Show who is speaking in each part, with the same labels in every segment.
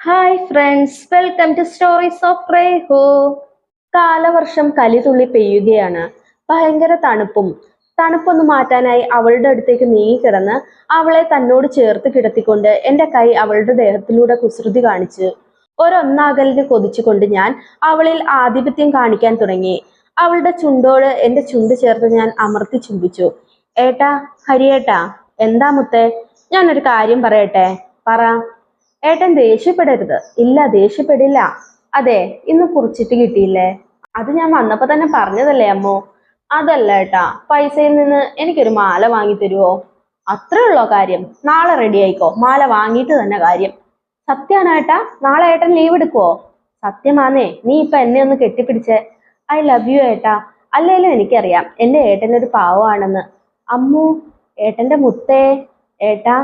Speaker 1: Hi friends welcome to stories of റേഹോ കാലവർഷം കലിതുള്ളി പെയ്യുകയാണ്. ഭയങ്കര തണുപ്പും. തണുപ്പൊന്ന് മാറ്റാനായി അവളുടെ അടുത്തേക്ക് നീങ്ങി നീങ്ങിക്കിടന്ന് അവളെ തന്നോട് ചേർത്ത് കിടത്തിക്കൊണ്ട് എന്റെ കൈ അവളുടെ ദേഹത്തിലൂടെ കുസൃതി കാണിച്ചു. ഒരൊന്നാകലിന് കൊതിച്ചുകൊണ്ട് ഞാൻ അവളിൽ ആധിപത്യം കാണിക്കാൻ തുടങ്ങി. അവളുടെ ചുണ്ടോട് എന്റെ ചുണ്ട് ചേർത്ത് ഞാൻ അമർത്തി ചുംബിച്ചു. ഏട്ടാ ഹരിയേട്ടാ എന്താ മുത്തേ? ഞാനൊരു കാര്യം പറയട്ടെ. പറ. ഏട്ടൻ ദേഷ്യപ്പെടരുത്. ഇല്ല ദേഷ്യപ്പെടില്ല. അതെ ഇന്ന് കുറിച്ചിട്ട് കിട്ടിയില്ലേ? അത് ഞാൻ വന്നപ്പോ തന്നെ പറഞ്ഞതല്ലേ അമ്മോ? അതല്ല ഏട്ടാ പൈസയിൽ നിന്ന് എനിക്കൊരു മാല വാങ്ങി തരുവോ? അത്രേ ഉള്ളോ കാര്യം? നാളെ റെഡി ആയിക്കോ. മാല വാങ്ങിയിട്ട് തന്നെ കാര്യം. സത്യാണ് ഏട്ടാ നാളെ ഏട്ടൻ ലീവ് എടുക്കുവോ? സത്യമാന്നേ നീ ഇപ്പൊ എന്നെ ഒന്ന് കെട്ടിപ്പിടിച്ചേ. ഐ ലവ് യു ഏട്ടാ. അല്ലേലും എനിക്കറിയാം എന്റെ ഏട്ടൻ ഒരു പാവമാണെന്ന്. അമ്മു ഏട്ടന്റെ മുത്തേ ഏട്ടാ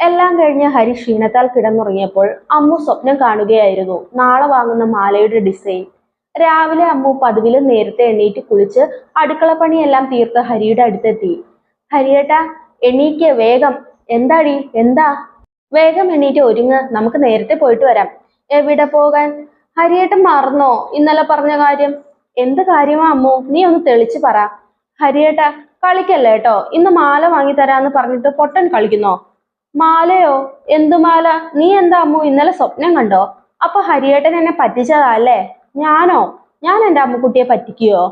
Speaker 1: എല്ലാം കഴിഞ്ഞ് ഹരി ക്ഷീണത്താൽ കിടന്നുറങ്ങിയപ്പോൾ അമ്മു സ്വപ്നം കാണുകയായിരുന്നു. നാളെ വാങ്ങുന്ന മാലയുടെ ഡിസൈൻ രാവിലെ അമ്മു പതിവിലും നേരത്തെ എണ്ണീറ്റ് കുളിച്ച് അടുക്കള പണിയെല്ലാം തീർത്ത് ഹരിയുടെ അടുത്തെത്തി. ഹരിയേട്ടാ എണീക്ക് വേഗം. എന്താടി? എന്താ? വേഗം എണീറ്റ് ഒരുങ്ങ്. നമുക്ക് നേരത്തെ പോയിട്ട് വരാം. എവിടെ പോകാൻ? ഹരിയേട്ടൻ മറന്നോ? ഇന്നലെ പറഞ്ഞ കാര്യം. എന്ത് കാര്യമാ അമ്മു? നീ ഒന്ന് തെളിച്ച് പറ. ഹരിയേട്ടാ കളിക്കല്ലേട്ടോ ഇന്ന് മാല വാങ്ങി തരാന്ന് പറഞ്ഞിട്ട് പൊട്ടൻ കളിക്കുന്നോ? മാലയോ? എന്തു മാല? നീ എന്താ അമ്മു? ഇന്നലെ സ്വപ്നം കണ്ടോ? അപ്പൊ ഹരിയേട്ടൻ എന്നെ പറ്റിച്ചതാ അല്ലേ? ഞാനോ? ഞാൻ എന്റെ അമ്മുക്കുട്ടിയെ പറ്റിക്കുകയോ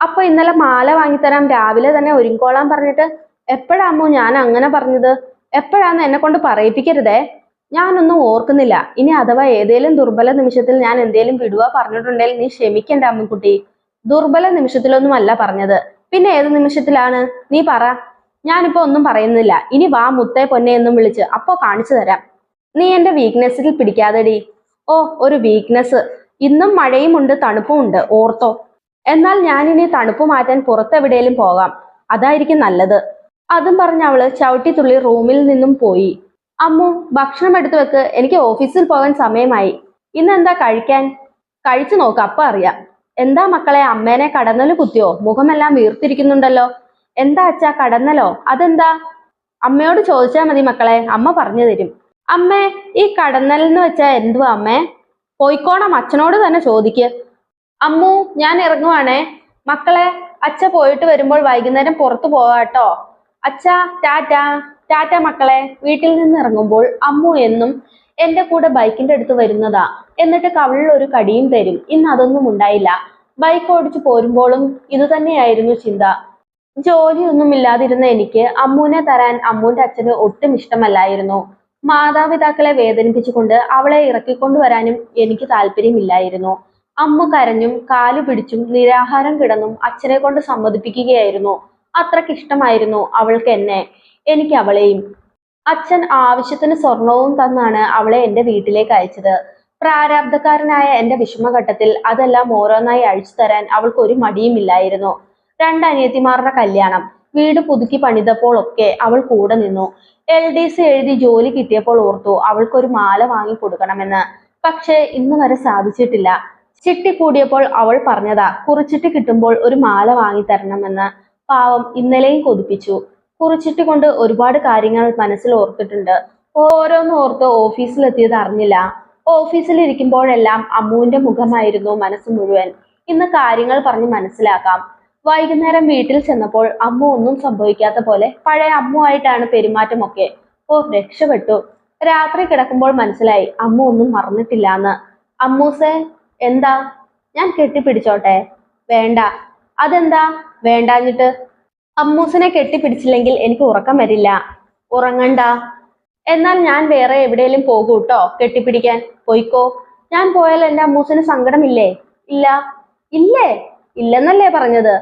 Speaker 1: അപ്പൊ ഇന്നലെ മാല വാങ്ങിത്തരാം രാവിലെ തന്നെ ഒരുങ്ങിക്കോളാൻ പറഞ്ഞിട്ട് എപ്പോഴാ അമ്മു ഞാൻ അങ്ങനെ പറഞ്ഞത്? എപ്പോഴാന്ന് എന്നെ കൊണ്ട് പറയിപ്പിക്കരുതേ. ഞാനൊന്നും ഓർക്കുന്നില്ല. ഇനി അഥവാ ഏതേലും ദുർബല നിമിഷത്തിൽ ഞാൻ എന്തേലും വിടുക പറഞ്ഞിട്ടുണ്ടെങ്കിൽ നീ ക്ഷമിക്കണ്ട അമ്മുക്കുട്ടി. ദുർബല നിമിഷത്തിലൊന്നും അല്ല പറഞ്ഞത്. പിന്നെ ഏത് നിമിഷത്തിലാണ്? നീ പറ. ഞാനിപ്പോ ഒന്നും പറയുന്നില്ല. ഇനി വാ മുത്തേ പൊന്നെ എന്നും വിളിച്ച് അപ്പോ കാണിച്ചു തരാം. നീ എന്റെ വീക്ക്നെസ്സിൽ പിടിക്കാതെടി. ഓ ഒരു വീക്ക്നെസ് ഇന്നും മഴയും ഉണ്ട് തണുപ്പും ഉണ്ട് ഓർത്തോ. എന്നാൽ ഞാനിനി തണുപ്പ് മാറ്റാൻ പുറത്തെവിടെയും പോകാം. അതായിരിക്കും നല്ലത്. അതും പറഞ്ഞ് അവൾ ചവിട്ടി തുള്ളി റൂമിൽ നിന്നും പോയി. അമ്മു ഭക്ഷണം എടുത്തു വെക്ക്. എനിക്ക് ഓഫീസിൽ പോകാൻ സമയമായി. ഇന്ന് എന്താ കഴിക്കാൻ? കഴിച്ചു നോക്ക് അപ്പ അറിയാം. എന്താ മക്കളെ അമ്മേനെ കടന്നൽ കുത്തിയോ? മുഖമെല്ലാം വീർത്തിരിക്കുന്നുണ്ടല്ലോ. എന്താ അച്ഛാ കടന്നലോ? അതെന്താ? അമ്മയോട് ചോദിച്ചാൽ മതി മക്കളെ അമ്മ പറഞ്ഞു തരും. അമ്മേ ഈ കടന്നൽ എന്ന് വെച്ചാ എന്തുവാ അമ്മേ? പോയിക്കോണം അച്ഛനോട് തന്നെ ചോദിക്ക്. അമ്മു ഞാൻ ഇറങ്ങുവാണേ. മക്കളെ അച്ഛ പോയിട്ട് വരുമ്പോൾ വൈകുന്നേരം പുറത്തു പോവാട്ടോ അച്ഛ ടാറ്റ ടാറ്റ മക്കളെ വീട്ടിൽ നിന്ന് ഇറങ്ങുമ്പോൾ അമ്മു എന്നും എന്റെ കൂടെ ബൈക്കിന്റെ അടുത്ത് വരുന്നതാ. എന്നിട്ട് കവിളിൽ ഒരു കടിയും തരും. ഇന്ന് അതൊന്നും ഉണ്ടായില്ല. ബൈക്ക് ഓടിച്ചു പോരുമ്പോഴും ഇത് തന്നെയായിരുന്നു ചിന്ത. ജോലിയൊന്നും ഇല്ലാതിരുന്ന എനിക്ക് അമ്മൂനെ തരാൻ അമ്മൂന്റെ അച്ഛന് ഒട്ടും ഇഷ്ടമല്ലായിരുന്നു. മാതാപിതാക്കളെ വേദനിപ്പിച്ചുകൊണ്ട് അവളെ ഇറക്കിക്കൊണ്ടുവരാനും എനിക്ക് താല്പര്യമില്ലായിരുന്നു. അമ്മ കരഞ്ഞും കാലു പിടിച്ചും നിരാഹാരം കിടന്നും അച്ഛനെ കൊണ്ട് സമ്മതിപ്പിക്കുകയായിരുന്നു. അത്രയ്ക്ക് ഇഷ്ടമായിരുന്നു അവൾക്ക് എന്നെ എനിക്ക് അവളെയും. അച്ഛൻ ആവശ്യത്തിന് സ്വർണവും തന്നാണ് അവളെ എന്റെ വീട്ടിലേക്ക് അയച്ചത്. പ്രാരാബ്ധക്കാരനായ എന്റെ വിഷമഘട്ടത്തിൽ അതെല്ലാം ഓരോന്നായി അഴിച്ചു തരാൻ അവൾക്ക് ഒരു മടിയുമില്ലായിരുന്നു. രണ്ട് അനിയത്തിമാരുടെ കല്യാണം. വീട് പുതുക്കി പണിതപ്പോൾ ഒക്കെ അവൾ കൂടെ നിന്നു. എൽ ഡി സി എഴുതി ജോലി കിട്ടിയപ്പോൾ ഓർത്തു അവൾക്കൊരു മാല വാങ്ങി കൊടുക്കണമെന്ന്. പക്ഷേ ഇന്ന് വരെ സാധിച്ചിട്ടില്ല. ചിട്ടി കൂടിയപ്പോൾ അവൾ പറഞ്ഞതാ കുറിച്ചിട്ട് കിട്ടുമ്പോൾ ഒരു മാല വാങ്ങി തരണമെന്ന്. പാവം ഇന്നലെയും കൊതിപ്പിച്ചു. കുറിച്ചിട്ട് കൊണ്ട് ഒരുപാട് കാര്യങ്ങൾ മനസ്സിൽ ഓർത്തിട്ടുണ്ട്. ഓരോന്ന് ഓർത്ത് ഓഫീസിലെത്തിയത് അറിഞ്ഞില്ല. ഓഫീസിലിരിക്കുമ്പോഴെല്ലാം അമ്മുവിന്റെ മുഖമായിരുന്നു മനസ്സ് മുഴുവൻ. ഇന്ന് കാര്യങ്ങൾ പറഞ്ഞ് മനസ്സിലാക്കാം. വൈകുന്നേരം വീട്ടിൽ ചെന്നപ്പോൾ അമ്മ ഒന്നും സംഭവിക്കാത്ത പോലെ പഴയ അമ്മുവായിട്ടാണ് പെരുമാറ്റമൊക്കെ. ഓ രക്ഷപ്പെട്ടു. രാത്രി കിടക്കുമ്പോൾ മനസ്സിലായി അമ്മ ഒന്നും മറന്നിട്ടില്ല എന്ന് അമ്മൂസേ എന്താ? ഞാൻ കെട്ടിപ്പിടിച്ചോട്ടെ. വേണ്ട. അതെന്താ? വേണ്ടാഞ്ഞിട്ട് അമ്മൂസിനെ കെട്ടിപ്പിടിച്ചില്ലെങ്കിൽ എനിക്ക് ഉറക്കം വരില്ല. ഉറങ്ങണ്ട. എന്നാൽ ഞാൻ വേറെ എവിടെയെങ്കിലും പോകൂ കേട്ടോ കെട്ടിപ്പിടിക്കാൻ. പോയിക്കോ. ഞാൻ പോയാൽ എന്റെ അമ്മൂസിന് സങ്കടമില്ലേ? ഇല്ല. ഇല്ലേ? ഇല്ലെന്നല്ലേ പറഞ്ഞത്?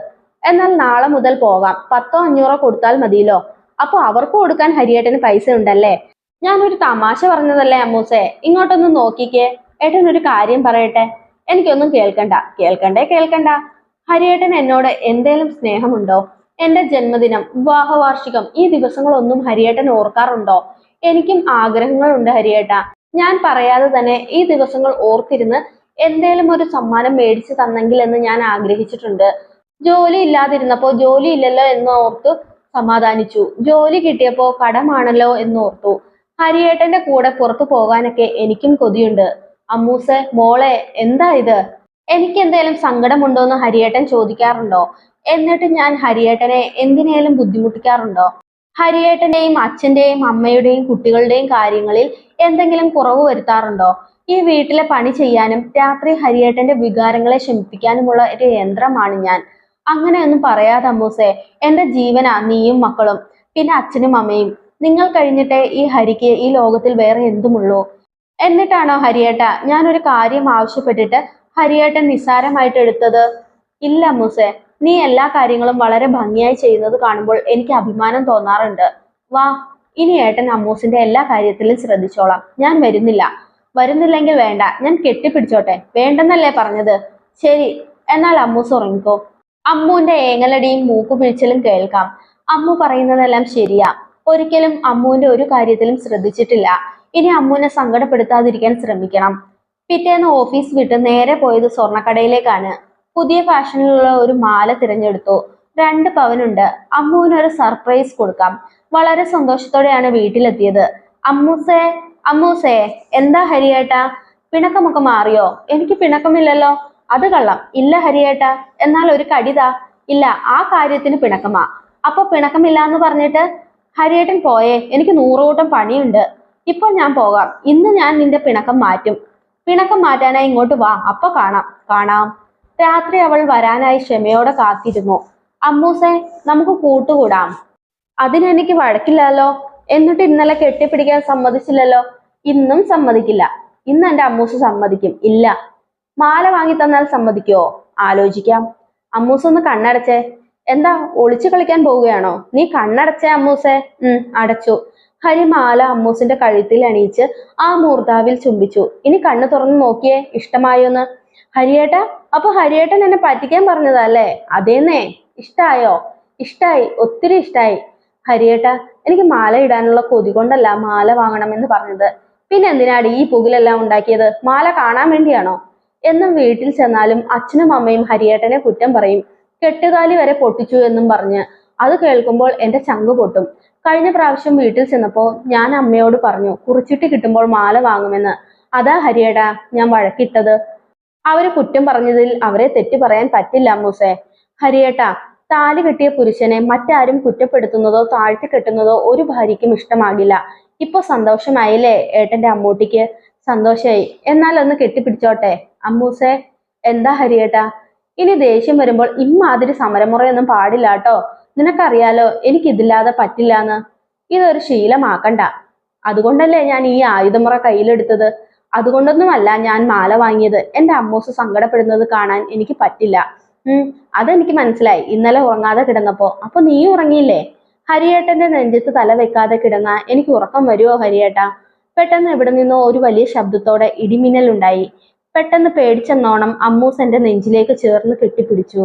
Speaker 1: എന്നാൽ നാളെ മുതൽ പോകാം പത്തോ അഞ്ഞൂറോ കൊടുത്താൽ മതിയല്ലോ. അപ്പൊ അവർക്ക് കൊടുക്കാൻ ഹരിയേട്ടന് പൈസ ഉണ്ടല്ലേ? ഞാനൊരു തമാശ പറഞ്ഞതല്ലേ അമ്മൂസേ? ഇങ്ങോട്ടൊന്ന് നോക്കിക്കേ. ഏട്ടൻ ഒരു കാര്യം പറയട്ടെ. എനിക്കൊന്നും കേൾക്കണ്ട. കേൾക്കണ്ടേ കേൾക്കണ്ട. ഹരിയേട്ടൻ എന്നോട് എന്തേലും സ്നേഹമുണ്ടോ? എന്റെ ജന്മദിനം വിവാഹ വാർഷികം ഈ ദിവസങ്ങളൊന്നും ഹരിയേട്ടൻ ഓർക്കാറുണ്ടോ? എനിക്കും ആഗ്രഹങ്ങളുണ്ട് ഹരിയേട്ട. ഞാൻ പറയാതെ തന്നെ ഈ ദിവസങ്ങൾ ഓർത്തിരുന്ന് എന്തേലും ഒരു സമ്മാനം മേടിച്ചു തന്നെങ്കിൽ എന്ന് ഞാൻ ആഗ്രഹിച്ചിട്ടുണ്ട്. ജോലി ഇല്ലാതിരുന്നപ്പോ ജോലി ഇല്ലല്ലോ എന്ന് ഓർത്തു സമാധാനിച്ചു. ജോലി കിട്ടിയപ്പോ കടമാണല്ലോ എന്ന് ഓർത്തു. ഹരിയേട്ടന്റെ കൂടെ പുറത്തു പോകാനൊക്കെ എനിക്കും കൊതിയുണ്ട്. അമ്മൂസെ മോളെ എന്താ ഇത്? എനിക്ക് എന്തേലും സങ്കടമുണ്ടോ എന്ന് ഹരിയേട്ടൻ ചോദിക്കാറുണ്ടോ? എന്നിട്ട് ഞാൻ ഹരിയേട്ടനെ എന്തിനേലും ബുദ്ധിമുട്ടിക്കാറുണ്ടോ? ഹരിയേട്ടന്റെയും അച്ഛന്റെയും അമ്മയുടെയും കുട്ടികളുടെയും കാര്യങ്ങളിൽ എന്തെങ്കിലും കുറവ് വരുത്താറുണ്ടോ? ഈ വീട്ടിലെ പണി ചെയ്യാനും രാത്രി ഹരിയേട്ടന്റെ വികാരങ്ങളെ ശമിപ്പിക്കാനുമുള്ള ഒരു യന്ത്രമാണ് ഞാൻ. അങ്ങനെയൊന്നും പറയാതെ അമ്മൂസേ എന്റെ ജീവനാ നീയും മക്കളും പിന്നെ അച്ഛനും അമ്മയും. നിങ്ങൾ കഴിഞ്ഞിട്ടേ ഈ ഹരിക്ക് ഈ ലോകത്തിൽ വേറെ എന്തുമുള്ളൂ? എന്നിട്ടാണോ ഹരിയേട്ട ഞാനൊരു കാര്യം ആവശ്യപ്പെട്ടിട്ട് ഹരിയേട്ടൻ നിസ്സാരമായിട്ട് എടുത്തത്? ഇല്ല അമ്മൂസേ നീ എല്ലാ കാര്യങ്ങളും വളരെ ഭംഗിയായി ചെയ്യുന്നത് കാണുമ്പോൾ എനിക്ക് അഭിമാനം തോന്നാറുണ്ട്. വാ ഇനി ഏട്ടൻ അമ്മൂസിന്റെ എല്ലാ കാര്യത്തിലും ശ്രദ്ധിച്ചോളാം. ഞാൻ വരുന്നില്ല. വരുന്നില്ലെങ്കിൽ വേണ്ട ഞാൻ കെട്ടിപ്പിടിച്ചോട്ടെ. വേണ്ടെന്നല്ലേ പറഞ്ഞത്? ശരി എന്നാൽ അമ്മൂസ് ഉറങ്ങിക്കോ. അമ്മുവിന്റെ ഏങ്ങലടിയും മൂക്കു പിഴിച്ചിലും കേൾക്കാം. അമ്മു പറയുന്നതെല്ലാം ശരിയാ. ഒരിക്കലും അമ്മുവിന്റെ ഒരു കാര്യത്തിലും ശ്രദ്ധിച്ചിട്ടില്ല. ഇനി അമ്മുവിനെ സങ്കടപ്പെടുത്താതിരിക്കാൻ ശ്രമിക്കണം. പിറ്റേന്ന് ഓഫീസ് വിട്ട് നേരെ പോയത് സ്വർണക്കടയിലേക്കാണ് പുതിയ ഫാഷനിലുള്ള ഒരു മാല തിരഞ്ഞെടുത്തു. രണ്ട് പവനുണ്ട്. അമ്മുവിന് ഒരു സർപ്രൈസ് കൊടുക്കാം. വളരെ സന്തോഷത്തോടെയാണ് വീട്ടിലെത്തിയത്. അമ്മൂസേ അമ്മൂസേ എന്താ ഹരിയേട്ടാ? പിണക്കമൊക്കെ മാറിയോ? എനിക്ക് പിണക്കമില്ലല്ലോ. അത് കള്ളം. ഇല്ല ഹരിയേട്ടാ. എന്നാൽ ഒരു കടിത. ഇല്ല ആ കാര്യത്തിന് പിണക്കമാ. അപ്പൊ പിണക്കമില്ല എന്ന് പറഞ്ഞിട്ട് ഹരിയേട്ടൻ പോയേ. എനിക്ക് നൂറുകൂട്ടം പണിയുണ്ട്. ഇപ്പോൾ ഞാൻ പോകാം. ഇന്ന് ഞാൻ നിന്റെ പിണക്കം മാറ്റും. പിണക്കം മാറ്റാനായി ഇങ്ങോട്ട് വാ. അപ്പൊ കാണാം. കാണാം. രാത്രി അവൾ വരാനായി ക്ഷമയോടെ കാത്തിരുന്നു. അമ്മൂസെ നമുക്ക് കൂട്ടുകൂടാം. അതിനെനിക്ക് വഴക്കില്ലല്ലോ. എന്നിട്ട് ഇന്നലെ കെട്ടിപ്പിടിക്കാൻ സമ്മതിച്ചില്ലല്ലോ. ഇന്നും സമ്മതിക്കില്ല. ഇന്ന് എന്റെ അമ്മൂസ് സമ്മതിക്കും. ഇല്ല. മാല വാങ്ങി തന്നാൽ സമ്മതിക്കോ? ആലോചിക്കാം. അമ്മൂസ് ഒന്ന് കണ്ണടച്ചേ. എന്താ ഒളിച്ചു കളിക്കാൻ പോവുകയാണോ? നീ കണ്ണടച്ചേ അമ്മൂസേ. ഉം അടച്ചു. ഹരി മാല അമ്മൂസിന്റെ കഴുത്തിൽ അണിയിച്ച് ആ മൂർധാവിൽ ചുംബിച്ചു. ഇനി കണ്ണു തുറന്നു നോക്കിയേ ഇഷ്ടമായോന്ന് ഹരിയേട്ട അപ്പൊ ഹരിയേട്ടൻ എന്നെ പറ്റിക്കാൻ പറഞ്ഞതല്ലേ? അതേന്നേ. ഇഷ്ടായോ? ഇഷ്ടായി. ഒത്തിരി ഇഷ്ടായി. ഹരിയേട്ട എനിക്ക് മാല ഇടാനുള്ള കൊതി കൊണ്ടല്ല മാല വാങ്ങണമെന്ന് പറഞ്ഞത്. പിന്നെ എന്തിനാടി ഈ പുകിലെല്ലാം ഉണ്ടാക്കിയത്? മാല കാണാൻ വേണ്ടിയാണോ? എന്നും വീട്ടിൽ ചെന്നാലും അച്ഛനും അമ്മയും ഹരിയേട്ടനെ കുറ്റം പറയും. കെട്ടുകാലി വരെ പൊട്ടിച്ചു എന്നും പറഞ്ഞ്. അത് കേൾക്കുമ്പോൾ എന്റെ ചങ്ക് പൊട്ടും. കഴിഞ്ഞ പ്രാവശ്യം വീട്ടിൽ ചെന്നപ്പോ ഞാൻ അമ്മയോട് പറഞ്ഞു കുറിച്ചിട്ട് കിട്ടുമ്പോൾ മാല വാങ്ങുമെന്ന്. അതാ ഹരിയേടാ ഞാൻ വഴക്കിട്ടത്. അവർ കുറ്റം പറഞ്ഞതിൽ അവരെ തെറ്റു പറയാൻ പറ്റില്ല മൂസേ. ഹരിയേട്ടാ താലി കെട്ടിയ പുരുഷനെ മറ്റാരും കുറ്റപ്പെടുത്തുന്നതോ താഴ്ത്തി കെട്ടുന്നതോ ഒരു ഭാര്യയ്ക്കും ഇഷ്ടമാകില്ല. ഇപ്പൊ സന്തോഷമായില്ലേ ഏട്ടന്റെ അമ്മൂട്ടിക്ക്? സന്തോഷായി. എന്നാൽ ഒന്ന് കെട്ടിപ്പിടിച്ചോട്ടെ. അമ്മൂസേ എന്താ ഹരിയേട്ടാ? ഇനി ദേഷ്യം വരുമ്പോൾ ഇമ്മാതിരി സമരമുറയൊന്നും പാടില്ല കേട്ടോ. നിനക്കറിയാലോ എനിക്കിതില്ലാതെ പറ്റില്ലാന്ന്. ഇതൊരു ശീലമാക്കണ്ട. അതുകൊണ്ടല്ലേ ഞാൻ ഈ ആയുധമുറ കയ്യിലെടുത്തത്? അതുകൊണ്ടൊന്നുമല്ല ഞാൻ മാല വാങ്ങിയത്. എന്റെ അമ്മൂസ് സങ്കടപ്പെടുന്നത് കാണാൻ എനിക്ക് പറ്റില്ല. അതെനിക്ക് മനസ്സിലായി. ഇന്നലെ ഉറങ്ങാതെ കിടന്നപ്പോ. അപ്പൊ നീ ഉറങ്ങിയില്ലേ? ഹരിയേട്ടന്റെ നെഞ്ചത്ത് തല വെക്കാതെ കിടന്ന എനിക്ക് ഉറക്കം വരുമോ ഹരിയേട്ട? പെട്ടെന്ന് എവിടെ നിന്നോ ഒരു വലിയ ശബ്ദത്തോടെ ഇടിമിന്നൽ ഉണ്ടായി പെട്ടെന്ന് പേടിച്ചെന്നോണം അമ്മൂസ് എന്റെ നെഞ്ചിലേക്ക് ചേർന്ന് കെട്ടിപ്പിടിച്ചു.